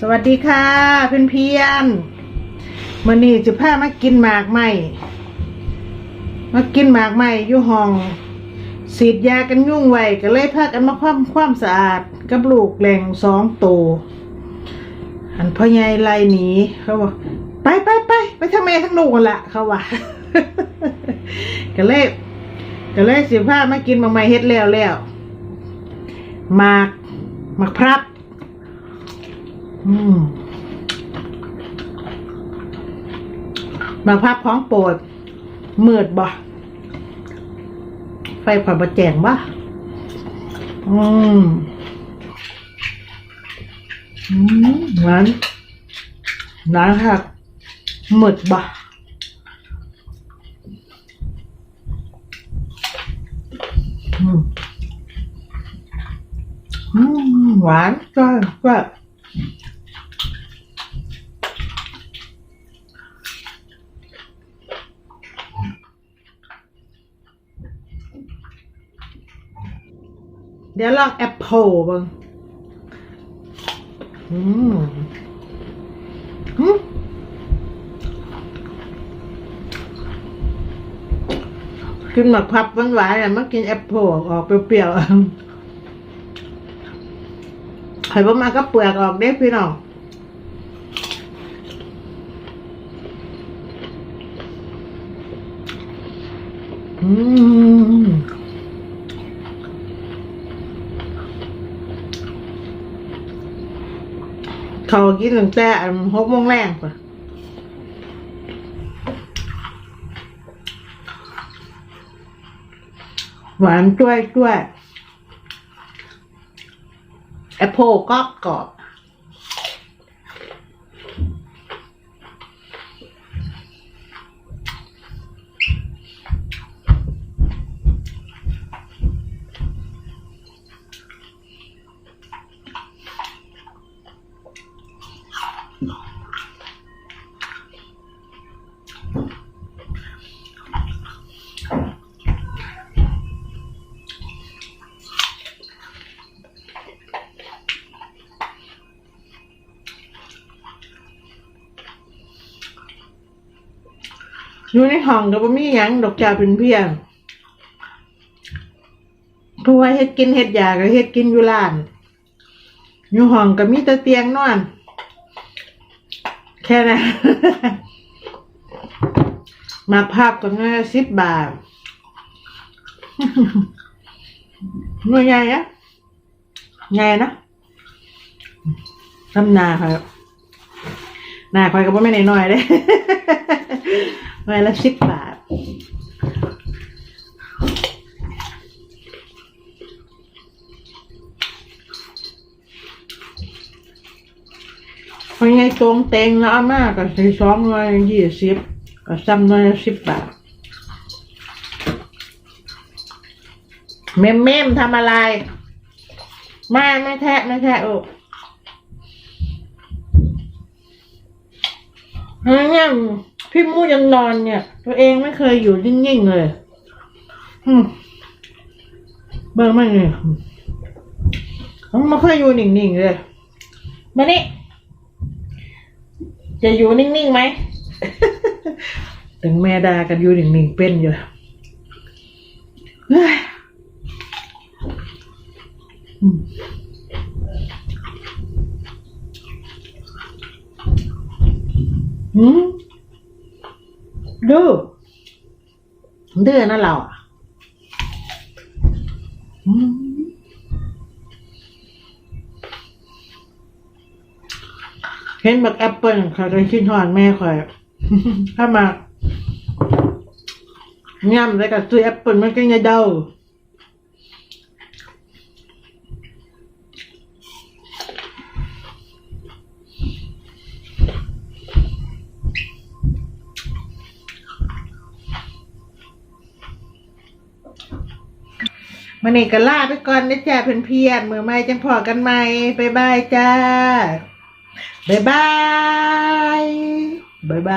สวัสดีค่ะเพื่อนเพียนมื่อนี้จะพามากินหมากไหม่มากินหมากไหมอยู่ห้องสีดยากันยุ่งไว้ก็เลยพากันมาคว่ำความสะอาดกับลูกแหล่งสองตัวอันพ่อใหญ่ไล่หนีเขาบอกไปไปไปไปทำไมทั้งลูกกันละเขาว่าก็เลยก็เลยสิพามากินหมากไหมเฮ็ดแล้วแล้วหมากหมากพรับ บางภาพของโปรดมืดบ่ไฟผ่าบะแจงบ่อืมอืมหวานหวานค่ะมืดบ่อืมอืมหวานก็ก็ เดี๋ยวลองแอปเปิลบ้างอืมอืมกินหมักพับหวานๆอะมากินแอปเปิลออกเปรี้ยวๆไข่บ่มาก็เปลือกออกเด้พี่น้องอืม เขากินตั้งแต่อันหกโมงแรงป่ะหวานจ้วยจ้วยแอปเปิลก็กรอบ อยู่ในห้องก็บ่มีหยังดอกจ้าเป็นเพียงเพราะว่าเฮ็ดกินเฮ็ดยาก็เฮ็ดกินอยู่ร้าน อยู่ห้องก็มีแต่เตียงนอน แค่นั้น มาภาพก็ง่ายสิบบาทหน่วยใหญ่อะใหญ่นะทำนาครับหน้าคอยก็บ่ไม่นน้อยเด้ ไว้ละสิบบาท พอไงตรงเต็งแล้วอามากก็ใส่สองร้อยยี่สิบก็ซ้ำน้อยสิบบาท เมมเมมทำอะไร ไม่ไม่แทะไม่แทะโอ้เฮ้ย พี่มูยังนอนเนี่ย ตัวเองไม่เคยอยู่นิ่งๆเลย อืมเบิ่งมันเลยมันไม่ค่อยอยู่นิ่งๆเลยมานี่จะอยู่นิ่งๆไหมถึงแม่ดากันอยู่นิ่งๆเป็นอยู่เฮ้ยอืม อืมดูดื้อนะเราอะอืมเห็นบักแอปเปิลค่ะเคยคิดหอนแม่คอย ถ้ามาย่ำแล้วก็ซื้อแอปเปิลมันก็ยังเดา มันนี่ก็ลาไปก่อนนะจ๊ะเพื่อนๆมือไม่จังพอกันไหมบายบายจ้าบายบายบายบาย